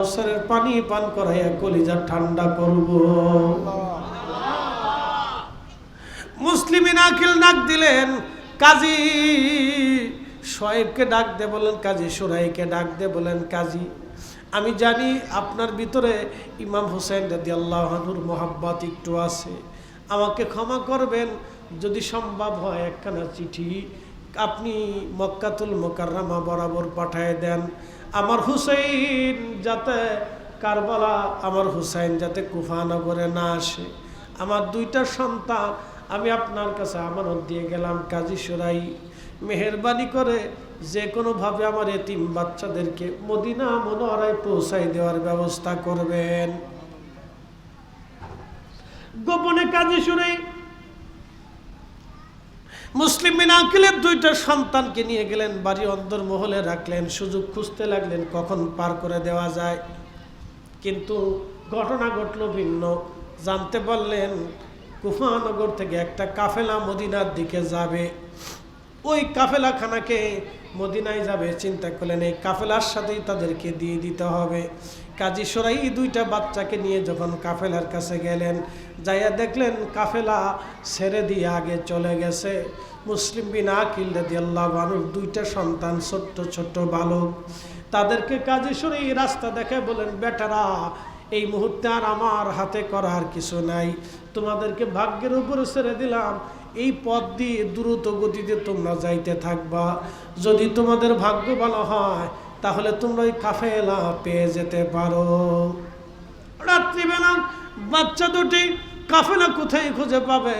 বছরের পানি পান করাইয়া কলিজা ঠান্ডা করব। মুসলিমিন আকিল ডাক দিলেন, কাজী শোয়েবকে ডাক দে বলেন, কাজী সুরাইকে ডাক দে বলেন, কাজী। আমি জানি আপনার ভিতরে ইমাম হোসেন রাদি আল্লাহনুর মোহাব্বত একটু আছে। আমাকে ক্ষমা করবেন, যদি সম্ভব হয় একখানা চিঠি আপনি মক্কাতুল মোকাররামা বরাবর পাঠায় দেন। আমার হুসেইন যাতে কারবালা, আমার হুসাইন যাতে কুফানগরে না আসে। আমার দুইটা সন্তান, আমি আপনার কাছে আমানত দিয়ে গেলাম কাজী সুরাই। মেহরবানি করে যে কোনোভাবে আমার এতিম বাচ্চাদেরকে মদিনা মনোহরায় পৌঁছাই দেওয়ার ব্যবস্থা করবেন। গোপনে কাজী সুরাই মুসলিম বিন আঙ্কেলের দুইটা সন্তানকে নিয়ে গেলেন, বাড়ি অন্দর মহলে রাখলেন, সুযোগ খুঁজতে লাগলেন, কখন পার করে দেওয়া যায়। কিন্তু ঘটনা ঘটল ভিন্ন। জানতে পারলেন কুফানগর থেকে একটা কাফেলা মদিনার দিকে যাবে। ওই কাফেলাখানাকে মদিনায় যাবে, চিন্তা করলেন, এই কাফেলার সাথেই তাদেরকে দিয়ে দিতে হবে। কাজী সরাই দুইটা বাচ্চাকে নিয়ে যখন কাফেলার কাছে গেলেন, যাইয়া দেখলেন কাফেলা ছেড়ে দিয়ে আগে চলে গেছে। মুসলিম বিন আকিল আল্লাহ বানুর দুইটা সন্তান, ছোট্ট ছোট্ট বালক। তাদেরকে কাজী সরাই রাস্তা দেখে বলেন বেটারা, এই মুহূর্তে আর আমার হাতে করার কিছু নাই। তোমাদেরকে ভাগ্যের উপরে ছেড়ে দিলাম। এই পথ দিয়ে দ্রুত গতিতে তোমরা যাইতে থাকবা। যদি তোমাদের ভাগ্য ভালো হয় তাহলে তোমরা ওই কাফেলা পেয়ে যেতে পারো। রাত্রিবেলা বাচ্চা দুটি কাফেলা কোথায় খুঁজে পাবে?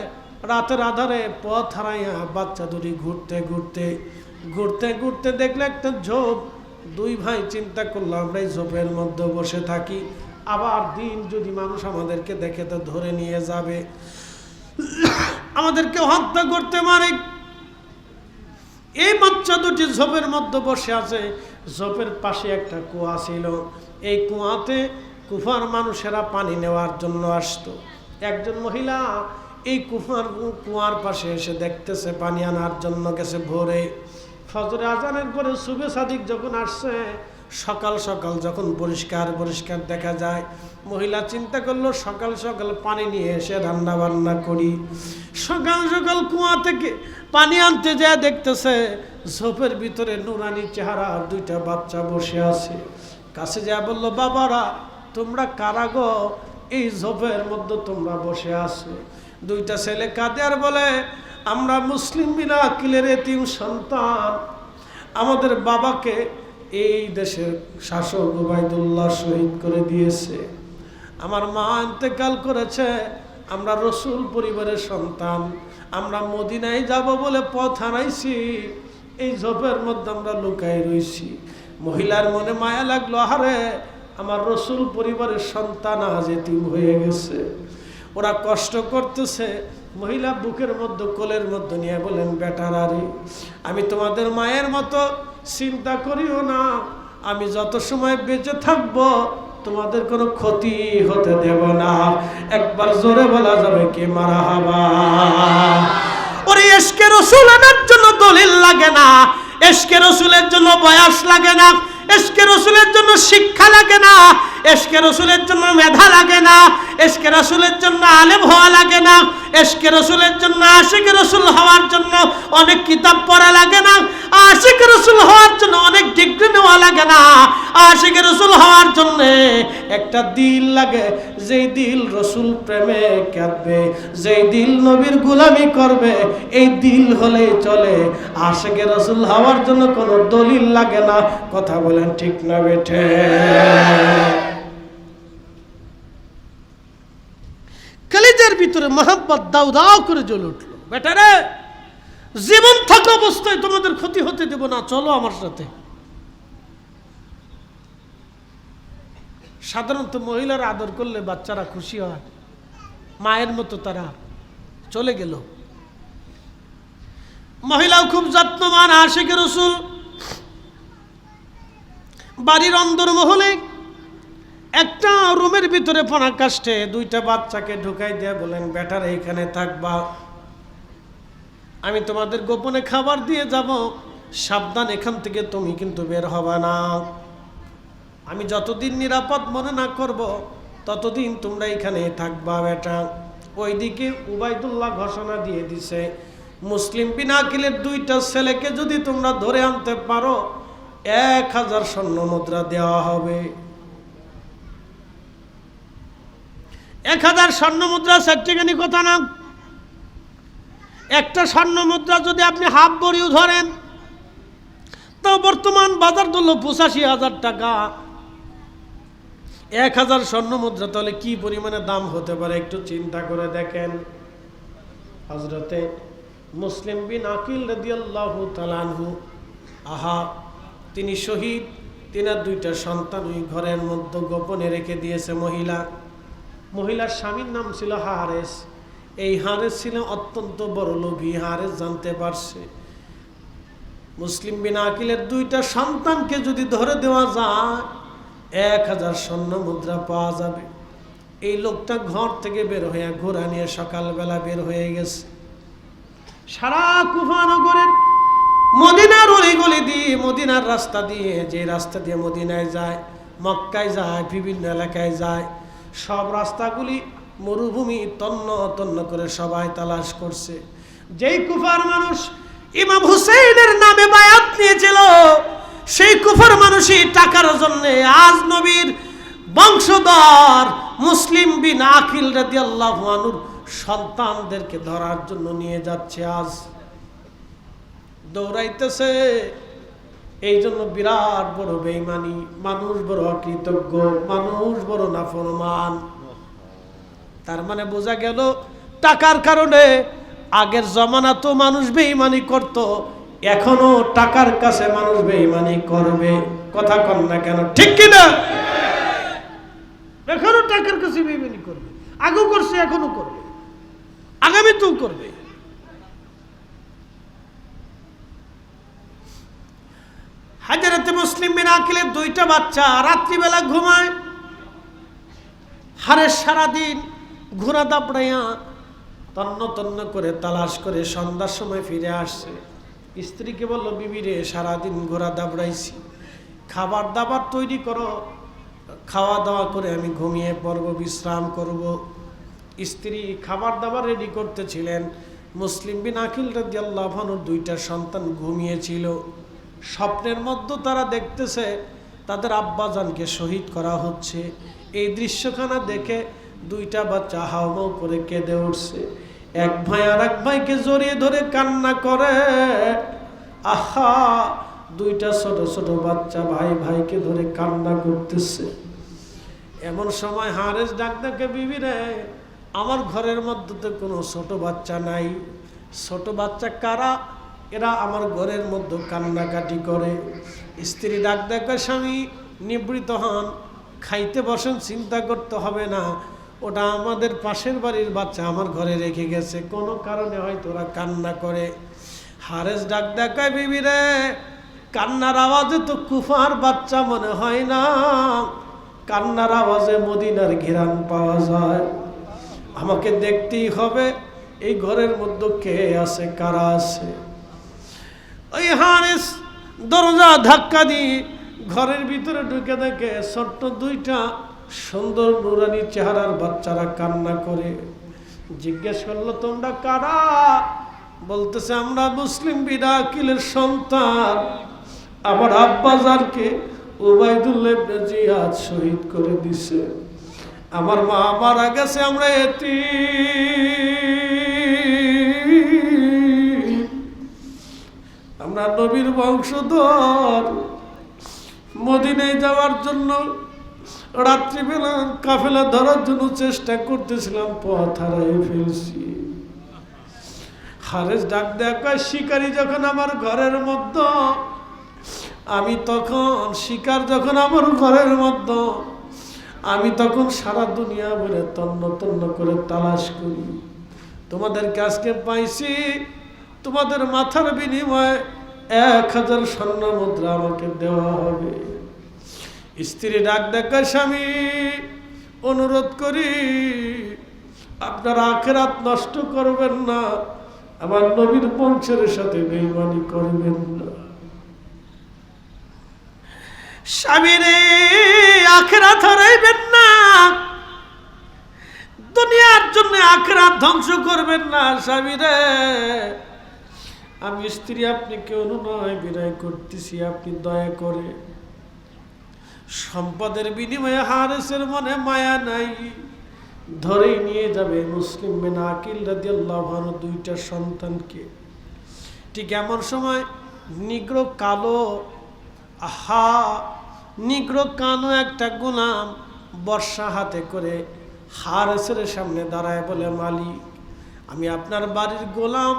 রাতের আধারে পথ হারাইয়া বাচ্চা দুটি ঘুরতে ঘুরতে ঘুরতে ঘুরতে দেখলে একটা ঝোপ। দুই ভাই চিন্তা করল, আমরা এই ঝোপের মধ্যে বসে থাকি। আবার দিন যদি মানুষ আমাদেরকে দেখে তো ধরে নিয়ে যাবে। আমাদেরকে হত্যা করতে পারে এই বাচ্চা দুটি ঝোপের মধ্যে বসে আছে। ঝোপের পাশে একটা কুয়া ছিল। এই কুয়াতে কুফার মানুষেরা পানি নেওয়ার জন্য আসত। একজন মহিলা এই কুফার কুয়ার পাশে এসে দেখতেছে, পানি আনার জন্য গেছে ভোরে। ফজরে আজানের পরে শুভে সাদিক যখন আসছে সকাল সকাল যখন পরিষ্কার পরিষ্কার দেখা যায়, মহিলা চিন্তা করল, সকাল সকাল পানি নিয়ে এসে রান্না বান্না করি। সকাল সকাল কুয়া থেকে পানি আনতে যায় দেখতেছে, ঝোপের ভিতরে নুরানি চেহারা আর দুইটা বাচ্চা বসে আছে। কাছে যা বলল, বাবারা, তোমরা কারাগো এই ঝোপের মধ্যে তোমরা বসে আছো। দুইটা ছেলে কাঁদে আর বলে, আমরা মুসলিম বিনা আকিলের এতিম সন্তান। আমাদের বাবাকে এই দেশের শাসক ওবায়দুল্লাহ শহীদ করে দিয়েছে। আমার মা ইন্তেকাল করেছে, আমরা রসুল পরিবারের সন্তান, আমরা মদিনায় যাব বলে পথ হারাইছি, এই ঝোপের মধ্যে আমরা লুকাই রইছি। মহিলার মনে মায়া লাগল, আহারে, আমার রসুল পরিবারের সন্তান আজ এতিম হয়ে গেছে। ওরা কষ্ট করতেছে, মহিলা বুকের মধ্যে, কোলের মধ্যে নিয়ে বলেন বেটার আরে আমি তোমাদের মায়ের মতো চিন্তা করিও না। আমি যত সময় বেঁচে থাকব, তোমাদের কোনো ক্ষতি হতে দেব না। একবার জোরে বলা যাবে কে মারা হাবা। ওরে এসকে রসুল আনার জন্য দলিল লাগে না। এসকে রসুলের জন্য বয়স লাগে না। এসকে রসুলের জন্য শিক্ষা লাগে না, এসকে রসুলের জন্য মেধা লাগে না, এসকে রসুলের জন্য আলেম হওয়া লাগে না, এসকে রসুলের জন্য আশিক রসুল হওয়ার জন্য অনেক কিতাব পড়া লাগে না, আশিক রসুল হওয়ার জন্য অনেক ডিগ্রি নেওয়া লাগে না, আশিক রসুল হওয়ার জন্য একটা দিল লাগে যেই দিল রসুল প্রেমে কাঁদবে, যেই দিল নবীর গুলামি করবে, এই দিল হলেই চলে। আশিকে রসুল হওয়ার জন্য কোনো দলিল লাগে না। কথা বলেন ঠিক না বেঠে। কলেজের ভিতরে মোহাম্মদ দাউ দাও করে জ্বলে উঠল। বেটারে, জীবন থাকা অবস্থায় তোমাদের ক্ষতি হতে দেব না, চলো আমার সাথে। সাধারণত মহিলারা আদর করলে বাচ্চারা খুশি হয়। মায়ের মতো তারা চলে গেল। মহিলাও খুব যত্নবান আশেখ রসুল। বাড়ির অন্দরমহলে একটা রুমের ভিতরে ফোনা কাষ্টে দুইটা বাচ্চাকে ঢুকাই দিয়ে, বলেন, বেটার এইখানে থাকবা আমি তোমাদের গোপনে খাবার দিয়ে যাব। সাবধান, এখান থেকে তুমি কিন্তু বের হবা না। আমি যতদিন নিরাপদ মনে না করব, ততদিন তোমরা এখানে থাকবা, বেটা। ওইদিকে উবাইদুল্লাহ ঘোষণা দিয়ে দিছে, মুসলিম বিনাকিলের দুইটা ছেলেকে যদি তোমরা ধরে আনতে পারো, এক হাজার স্বর্ণ মুদ্রা দেওয়া হবে। এক হাজার স্বর্ণ মুদ্রা, সেট্টিখানি কথা না? একটা স্বর্ণ মুদ্রা যদি আপনি হাফ বড়িও ধরেন তো বর্তমান বাজার দল পঁচাশি হাজার টাকা। এক হাজার স্বর্ণ মুদ্রা, তাহলে কি পরিমাণে দাম হতে পারে? একটু চিন্তা করে দেখেন। হজরতে মুসলিম বিন আকিল রদিয়াল্লাহ আহা, তিনি শহীদ। তিনার দুইটা সন্তান ওই ঘরের মধ্যে গোপনে রেখে দিয়েছে মহিলা। মহিলার স্বামীর নাম ছিল হারেস। এই হারেস ছিল অত্যন্ত বড় লোভী, হারেস জানতে পারছে। মুসলিম বিন আকিলের দুইটা সন্তানকে যদি ধরে দেওয়া যায় এক হাজার স্বর্ণ মুদ্রা পাওয়া যাবে। এই লোকটা ঘর থেকে বের হয়ে ঘোরা নিয়ে সকালবেলা বের হয়ে গেছে। সারা কুফানগরের মদিনার ওই গলি দিয়ে, মদিনার রাস্তা দিয়ে, যে রাস্তা দিয়ে মদিনায় যায়, মক্কায় যায়, বিভিন্ন এলাকায় যায়, সব রাস্তাগুলি মরুভূমি তন্ন তন্ন করে সবাই তালাশ করছে। যেই কুফার মানুষ ইমাম হুসেনের নামে বায়াত নিয়েছিল সেই কুফার মানুষই টাকার জন্য আজ নবীর বংশধর মুসলিম বিন আখিল রাদি আল্লাহ সন্তানদেরকে ধরার জন্য নিয়ে যাচ্ছে আজ। দৌড়াইতেছে। এই জন্য বিরাট বড় বেইমানি মানুষ বড় অকৃতজ্ঞ, মানুষ বড় নাফরমান। তার মানে বোঝা গেল, টাকার কারণে আগের জমানা তো মানুষ বেইমানি করত এখনও টাকার কাছে মানুষ বেইমানি করবে। কথা কন না কেন, ঠিক কিনা এখনও টাকার কাছে বেইমানি করবে। আগেও করছে, এখনও করবে। আগামীতেও করবে। হাজারাতে মুসলিম বিন আকিলের দুইটা বাচ্চা রাত্রিবেলা ঘুমায়। হারের সারাদিন ঘোরা দাপড়াইয়া তন্ন তন্ন করে তালাশ করে সন্ধ্যার সময় ফিরে আসছে স্ত্রীকে বলল বিবি রে সারাদিন ঘোরা দাবড়াইছি। খাবার দাবার তৈরি করো, খাওয়া দাওয়া করে আমি ঘুমিয়ে পড়ব, বিশ্রাম করব। স্ত্রী খাবার দাবার রেডি করতেছিলেন। মুসলিম বিন আখিল রাজি আল্লাহানুর দুইটা সন্তান ঘুমিয়েছিল। স্বপ্নের মধ্যে তারা দেখতেছে তাদের আব্বাজানকে শহীদ করা হচ্ছে। এই দৃশ্যখানা দেখে দুইটা বাচ্চা হাওমাও করে কেঁদে উঠছে। এক ভাই আর এক ভাইকে জড়িয়ে ধরে কান্না করে। আহা, দুইটা ছোট ছোট বাচ্চা ভাই ভাইকে ধরে কান্না করতেছে। এমন সময় হারেস ডাক্তারকে বিবি রে, আমার ঘরের মধ্যে তো কোনো ছোট বাচ্চা নাই। ছোট বাচ্চা কারা? এরা আমার ঘরের মধ্যে কান্নাকাটি করে। স্ত্রী ডাক ডাকার স্বামী, নিবৃত হন। খাইতে বসেন, চিন্তা করতে হবে না। ওটা আমাদের পাশের বাড়ির বাচ্চা আমার ঘরে রেখে গেছে। কোনো কারণে হয়তো ওরা কান্না করে। হারেস ডাক দেখায়, বিবি রে, কান্নার আওয়াজে তো কুফার বাচ্চা মনে হয় না। কান্নার আওয়াজে মদিনার ঘিরান পাওয়া যায়। আমাকে দেখতেই হবে, এই ঘরের মধ্যে কে আছে, কারা আছে? ওই হারেস দরজা ধাক্কা দিয়ে ঘরের ভিতরে ঢুকে দেখে ছোট্ট দুইটা সুন্দর নুরানি চেহারার বাচ্চারা কান্না করে। জিজ্ঞেস করল, তোমরা কারা? বলতেছে, আমরা মুসলিম বিরাকিলের সন্তান। আমার আব্বাজারকে ওবায়দুল্লাহ জিয়াদ শহীদ করে দিছে। আমার মা মারা গেছে, আমরা এটি আমরা নবীর বংশধর। মদিনায় যাওয়ার জন্য রাত্রিবেলা কাফেলা ধরার জন্য চেষ্টা করতেছিলাম, পথ হারাই ফেলছি। হারেস ডাক দেখা শিকারি যখন আমার ঘরের মধ্যে, আমি তখন শিকার যখন আমার ঘরের মধ্যে, আমি তখন সারা দুনিয়া বলে তন্ন তন্ন করে তালাশ করি। তোমাদের আজকে পাইছি, তোমাদের মাথার বিনিময়ে এক হাজার স্বর্ণ মুদ্রা আমাকে দেওয়া হবে। স্ত্রী ডাক ডাকার স্বামী, অনুরোধ করি, আপনার আখেরাত নষ্ট করবেন না, আমার নবীর বংশের সাথে বেইমানি করবেন না। স্বামীরে আখেরা হারাইবেন না, দুনিয়ার জন্য আখেরা ধ্বংস করবেন না স্বামীরে আমি স্ত্রী, আপনি কেউ নয় বিনয় করতেছি, আপনি দয়া করে। সম্পদের বিনিময়ে হারেসের মনে মায়া নাই। ধরেই নিয়ে যাবে মুসলিম মেনা আকিল দুইটা সন্তানকে। ঠিক এমন সময় নিগ্র কালো আহা, নিগ্র কালো একটা গোলাম বর্ষা হাতে করে হারেসের সামনে দাঁড়ায় বলে, মালিক, আমি আপনার বাড়ির গোলাম।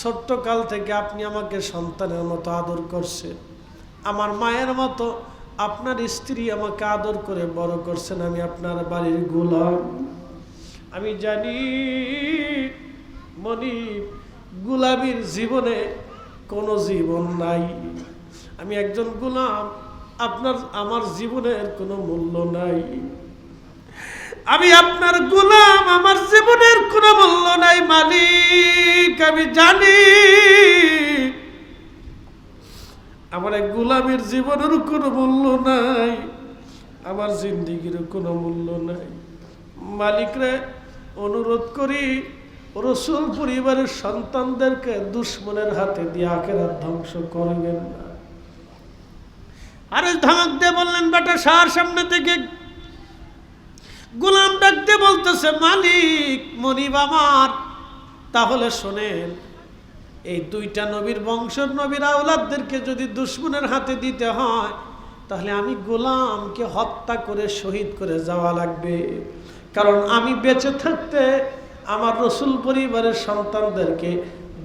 ছোট্টকাল থেকে আপনি আমাকে সন্তানের মতো আদর করছেন। আমার মায়ের মতো আপনার স্ত্রী আমাকে আদর করে বড় করছেন, আমি আপনার বাড়ির গোলাম। আমি জানি মনি গুলামির জীবনে কোনো জীবন নাই। আমি একজন গোলাম, আপনার, আমার জীবনের কোনো মূল্য নাই। আমি আপনার গোলাম, আমার জীবনের কোনো মূল্য নাই, মালিক। আমি জানি আমার এক গোলামের জীবনেরও কোনো মূল্য নাই, আমার জিন্দিগিরও কোনো মূল্য নাই। মালিকরে অনুরোধ করি, রসুল পরিবারের সন্তানদেরকে দুশ্মনের হাতে দিয়ে আখেরা ধ্বংস করবেন না। আরে ধমক দিয়ে বললেন, বেটা, সার সামনে থেকে গোলাম ডাকতে বলতেছে, মালিক মনিব আমার। তাহলে শোনেন এই দুইটা নবীর বংশের নবীর আওলাদদেরকে যদি দুশ্মনের হাতে দিতে হয়, তাহলে আমি গোলামকে হত্যা করে শহীদ করে যাওয়া লাগবে। কারণ আমি বেঁচে থাকতে আমার রসুল পরিবারের সন্তানদেরকে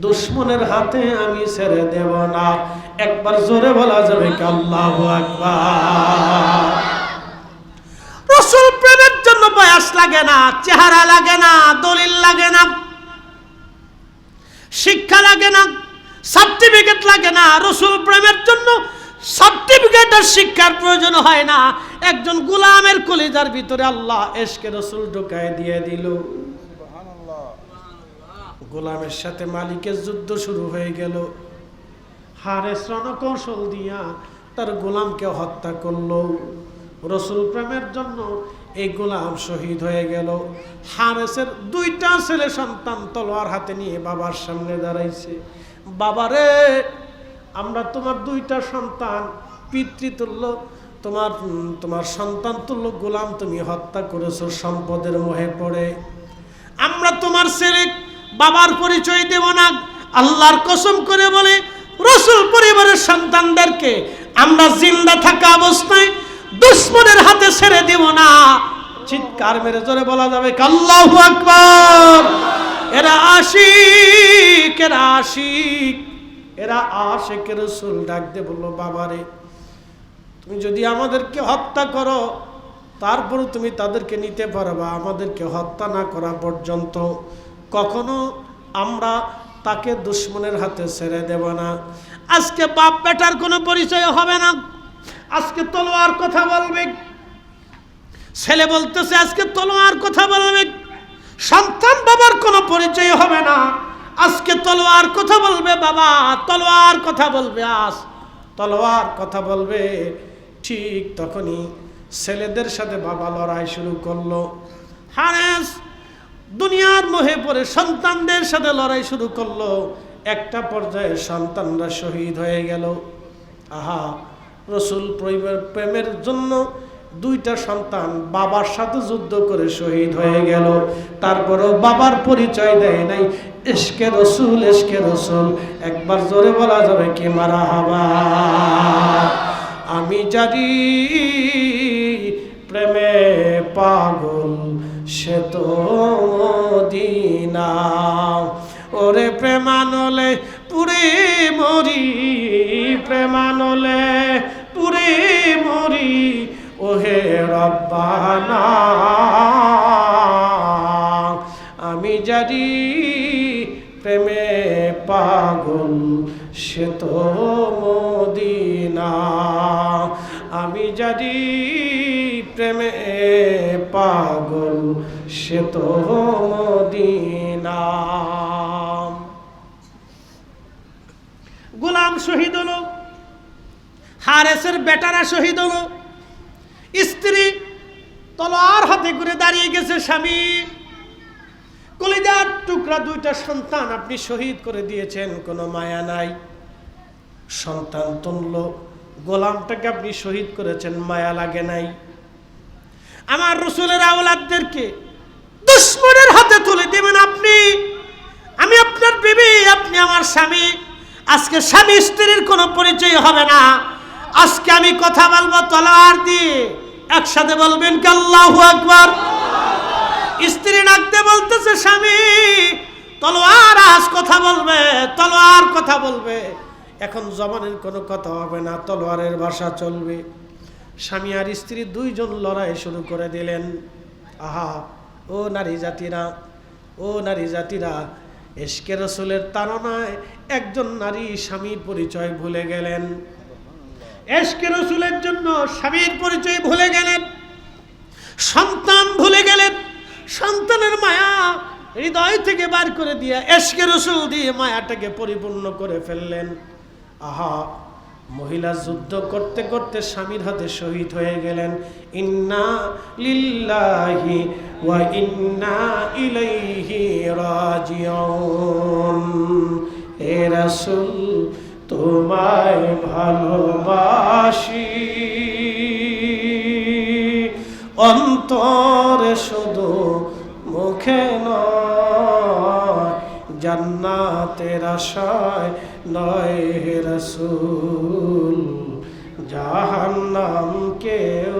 দুশ্মনের হাতে আমি ছেড়ে দেব না। একবার জোরে বলা যাবে কি আল্লাহ আকবার। রসুল প্রেমের জন্য বয়স লাগে না, চেহারা লাগে না, দলিল লাগে না। শিক্ষা লাগে না সার্টিফিকেট লাগে না রসুল প্রেমের জন্য সার্টিফিকেট আর শিক্ষার প্রয়োজন হয় না। একজন গোলামের কলিজার ভিতরে আল্লাহ এসকে রসুল ঢোকায় দিয়ে দিল। গোলামের সাথে মালিকের যুদ্ধ শুরু হয়ে গেল। হারেস রণকৌশল দিয়া তার গোলামকে হত্যা করল। রসুল প্রেমের জন্য এই গোলাম শহীদ হয়ে গেল। হারেসের দুইটা ছেলে সন্তান তলোয়ার হাতে নিয়ে বাবার সামনে দাঁড়াইছে। বাবারে, আমরা তোমার দুইটা সন্তান, পিতৃতুল্য, তোমার তোমার সন্তান তুল্য গোলাম তুমি হত্যা করেছ, সম্পদের মোহে পড়ে। আমরা তোমার ছেলে, বাবার পরিচয় দেব না, আল্লাহর কসম করে বলে, রসুল পরিবারের সন্তানদেরকে আমরা জিন্দা থাকা অবস্থায় দুশ্মনের হাতে ছেড়ে দেব না। চিৎকার মেরে জোরে বলা যাবে আল্লাহু আকবার। এরা আশিক এরা আশিক। এরা আশেক রসুল ডাক দিয়ে বলল, বাবারে, তুমি যদি আমাদেরকে হত্যা করো তারপরে তুমি তাদেরকে নিতে পারবা। আমাদেরকে হত্যা না করা পর্যন্ত কখনো আমরা তাকে দুশ্মনের হাতে ছেড়ে দেব না। আজকে বাপ বেটার কোনো পরিচয় হবে না। আজকে তলোয়ার কথা বলবে। ছেলে বলতেছে, আজকে তলোয়ার কথা বলবে। সন্তান বাবার কোনো পরিচয় হবে না। আজকে তলোয়ার কথা বলবে বাবা, তলোয়ার কথা বলবে আজ। তলোয়ার কথা বলবে, ঠিক তখনই ছেলেদের সাথে বাবা লড়াই শুরু করল। হারেস, দুনিয়ার মোহে পড়ে সন্তানদের সাথে লড়াই শুরু করল। একটা পর্যায়ে সন্তানরা শহীদ হয়ে গেল। আহা রসুল প্রেমের- জন্য দুইটা সন্তান বাবার সাথে যুদ্ধ করে শহীদ হয়ে গেল। তারপরেও বাবার পরিচয় দেয় নাই। এসকে রসুল এসকে রসুল, একবার জোরে বলা যাবে কি মারা হাবা? আমি জানি প্রেমে পাগল, সে তো মদিনা। ওরে প্রেমানলে পুরে মরি, প্রেমানলে পুরে মরি, ওহে রব্বানা। আমি জানি প্রেমে পাগল, সে তো মদিনা। আমি জানি প্রেমে পাগল, সে তো মদিনা। গোলাম শহীদ হলো হারেসের বেটারা শহীদ হলো। স্ত্রী তলোয়ার হাতে করে দাঁড়িয়ে গেছে স্বামী। কলিজার টুকরা দুইটা সন্তান আপনি শহীদ করে দিয়েছেন, কোনো মায়া নাই। সন্তান তুলল গোলামটাকে আপনি শহীদ করেছেন, মায়া লাগে নাই। আমার রসুলের আওলাদদেরকে দুশ্মনের হাতে তুলে দেবেন আপনি। আমি আপনার বিবি, আপনি আমার স্বামী। আজকে স্বামী স্ত্রীর কোনো পরিচয় হবে না। আজকে আমি কথা বলব তলোয়ার দিয়ে। একসাথে বলবেন কি আল্লাহু স্ত্রী ডাকতে বলতেছে, স্বামী, তলোয়ার আজ কথা বলবে, তলোয়ার কথা বলবে। এখন জবানের কোনো কথা হবে না, তলোয়ারের ভাষা চলবে। স্বামী আর স্ত্রী দুইজন লড়াই শুরু করে দিলেন। আহা, ও নারী জাতিরা, ও নারী জাতিরা এসকে রসুলের তারনায় একজন নারী স্বামীর পরিচয় ভুলে গেলেন। এসকে রসুলের জন্য স্বামীর পরিচয় ভুলে গেলেন, সন্তান ভুলে গেলেন, সন্তানের মায়া হৃদয় থেকে বার করে দিয়ে এসকে রসুল দিয়ে মায়াটাকে পরিপূর্ণ করে ফেললেন। আহা, মহিলা যুদ্ধ করতে করতে স্বামীর হাতে শহীদ হয়ে গেলেন। ইন্না লিল্লাহি ওয়া ইন্না ইলাইহি রাজিউন। হে রাসূল তোমায় ভালোবাসি। অন্তরে শুধু মুখে নয় জান্নাতের আশায় নয় রসুল জাহান্নাম কেউ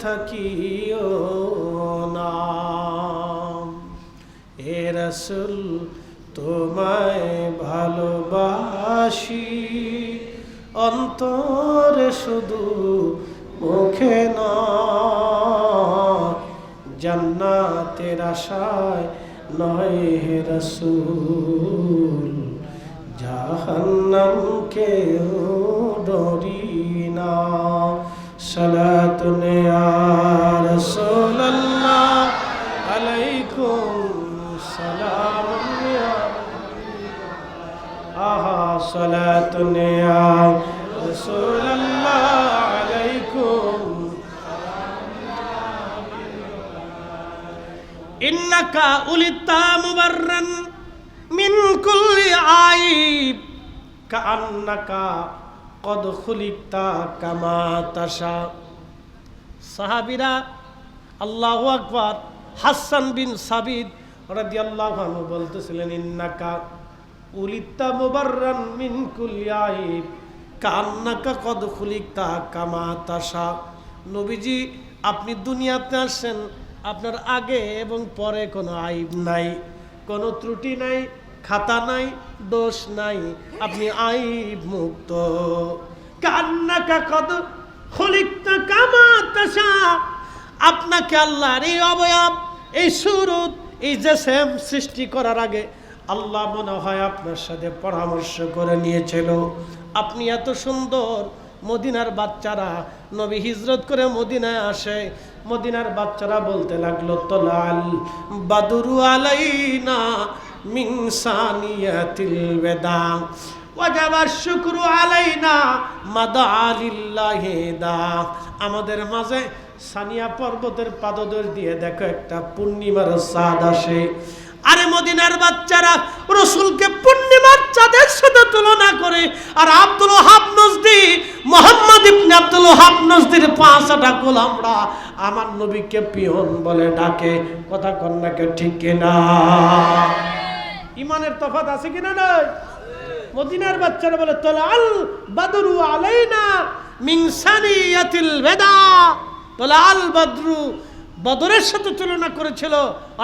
থাকিও না। হে রসুল, তোমায় ভালোবাসি। অন্তরে শুধু মুখে নয়, জান্নাতের আশায় নয় রসুল। জাহান্নাম কেউ ডরি না। সালাতুন ইয়া রাসূলুল্লাহ। আলাইকুম সালাম ইয়া আহা, সালাতুন ইয়া রাসূলুল্লাহ। আলাইকুম ইন্নাকা উলিতা মুবাররান মিন কুল্লি আইব। কাআন্নাকা কদ খুলিকতা কামা তাশা। সাহাবীরা আল্লাহু আকবার হাসান বিন সাবিদ রাদিয়াল্লাহু আনহু বলতেছিলেন, ইন্নাকা উলিতা মুবাররান মিন কুল্লি আইব। কান্নাকা কদ খুলিকতা কামা তাশা। নবীজি, আপনি দুনিয়াতে আসেন, আপনার আগে এবং পরে কোনো আইব নাই, কোনো ত্রুটি নাই। খাতা নাই, দোষ নাই, আপনি আইব মুক্ত। কান্নাকা কদ খলিকতা কামা আপনাকে আল্লাহর এই অবয়ব, এই সুরত, এই যে সেম সৃষ্টি করার আগে আল্লাহ মনে হয় আপনার সাথে পরামর্শ করে নিয়েছিল। আপনি এত সুন্দর, মদিনার বাচ্চারা, নবী হিজরত করে মদিনায় আসে। মদিনার বাচ্চারা বলতে লাগল, তোলাল বাদুরু আলাইনা বেদা ওয়াজাবার শুকরু আলাইনা মাদা আলিল্লাহি দা। আমাদের মাঝে সানিয়া পর্বতের পাদদর দিয়ে দেখো একটা পূর্ণিমার চাঁদ আসে। আরে মদিনার বাচ্চারা রসুলকে পূর্ণিমার চাঁদের সাথে তুলনা করে, আর Abdul Wahab Najdi, Mohammad ibn Abdul Wahab নজদির পাঁচটা গোলামরা আমার নবীকে পিয়ন বলে ডাকে। কথা কন্যাকে ঠিক কিনা? ইমানের তফাত আছে কিনা নাই? মদিনার বাচ্চারা বলে তোলা আল বাদরু আলাইনা মিংসানিয়াতিল বেদা। তোলা আল বাদরু বদরের সাথে তুলনা করেছিল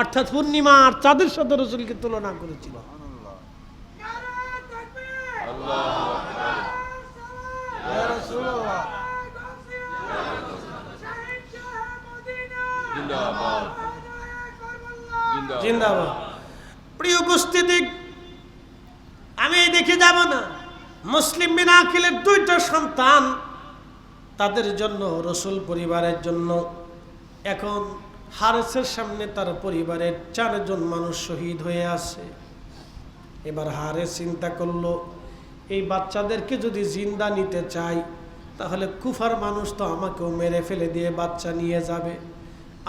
অর্থাৎ পূর্ণিমা আর চাঁদের সাথে রসুলকে তুলনা করেছিল। জিন্দাবাদ। প্রিয় উপস্থিতি আমি এই দেখে যাব না। মুসলিম বিন আকিলের দুইটা সন্তান, তাদের জন্য, রসুল পরিবারের জন্য। এখন হারেসের সামনে তার পরিবারের চারজন মানুষ শহীদ হয়ে আছে। এবার হারে চিন্তা করল, এই বাচ্চাদেরকে যদি জিন্দা নিতে চাই তাহলে কুফার মানুষ তো আমাকেও মেরে ফেলে দিয়ে বাচ্চা নিয়ে যাবে।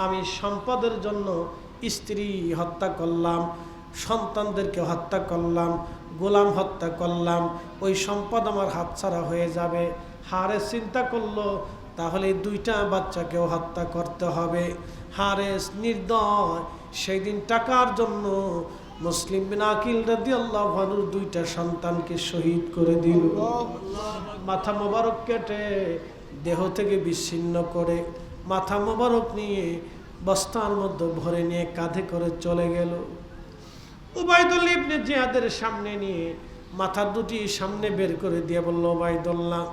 আমি সম্পদের জন্য স্ত্রী হত্যা করলাম সন্তানদেরকে হত্যা করলাম, গোলাম হত্যা করলাম, ওই সম্পদ আমার হাতছাড়া হয়ে যাবে। হারে চিন্তা করল, তাহলে দুইটা বাচ্চাকেও হত্যা করতে হবে। হারেস নির্দয় সেই দিন টাকার জন্য মুসলিম বিন আকিল রাদি আল্লাহ ভানুর দুইটা সন্তানকে শহীদ করে দিল। মাথা মোবারক কেটে, দেহ থেকে বিচ্ছিন্ন করে মাথা মোবারক নিয়ে বস্তার মধ্যে ভরে নিয়ে কাঁধে করে চলে গেল। উবায়দুল ইবনে জিয়াদের সামনে নিয়ে মাথা দুটি সামনে বের করে দিয়ে বলল উবায়দুল্লাহ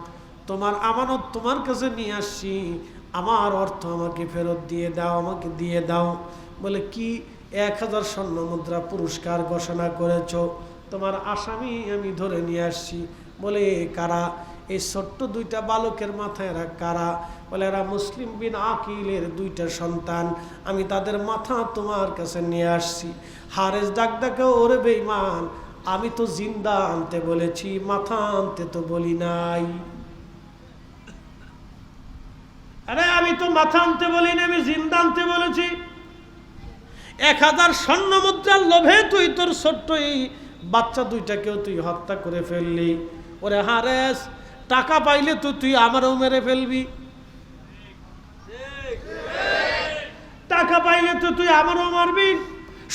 তোমার আমানত তোমার কাছে নিয়ে আসছি, আমার অর্থ আমাকে ফেরত দিয়ে দাও, আমাকে দিয়ে দাও। বলে, কি এক হাজার স্বর্ণ মুদ্রা পুরস্কার ঘোষণা করেছ? তোমার আসামি আমি ধরে নিয়ে আসছি। বলে, কারা? এই ছোট্ট দুইটা বালকের মাথায় এরা কারা? বলে এরা মুসলিম বিন আকিলের দুইটা সন্তান। আমি তাদের মাথা তোমার কাছে নিয়ে আসছি। হারেস ডাক ডাকে ওরে বেইমান আমি তো জিন্দা আনতে বলেছি, মাথা আনতে তো বলি নাই। আরে, আমি তো মাথা আনতে বলি না আমি জিন্দা আনতে বলেছি। এক হাজার স্বর্ণ মুদ্রার লোভে তুই তোর ছোট্ট এই বাচ্চা দুইটাকেও তুই হত্যা করে ফেললি। ওরে হারেস টাকা পাইলে তো তুই আমারও মেরে ফেলবি। টাকা পাইলে তো তুই আমারও মারবি।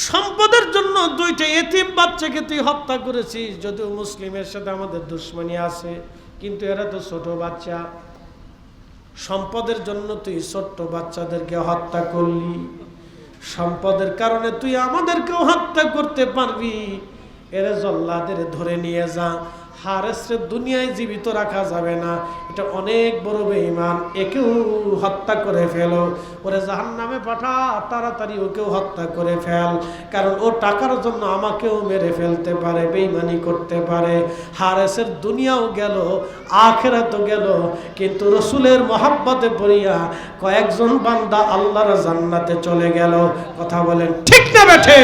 সম্পদের জন্য দুইটা এতিম বাচ্চাকে তুই হত্যা করেছিস, যদিও মুসলিমের সাথে আমাদের দুশ্মনী আছে, কিন্তু এরা তো ছোট বাচ্চা। সম্পদের জন্য তুই ছোট্ট বাচ্চাদেরকে হত্যা করলি। সম্পদের কারণে তুই আমাদেরকেও হত্যা করতে পারবি। এরে জল্লাদের ধরে নিয়ে যা। হারেসরে দুনিয়ায় জীবিত রাখা যাবে না। এটা অনেক বড় বেঈমান, একেও হত্যা করে ফেল। ওরে জাহান নামে পাঠা, তাড়াতাড়ি ওকেও হত্যা করে ফেল। কারণ ও টাকার জন্য আমাকেও মেরে ফেলতে পারে বেইমানি করতে পারে। হারেসের দুনিয়াও গেল, আখেরাতও গেল। কিন্তু রসুলের মহাব্বতে পড়িয়া কয়েকজন বান্দা আল্লাহর জান্নাতে চলে গেল। কথা বলেন, ঠিক না বেঠে?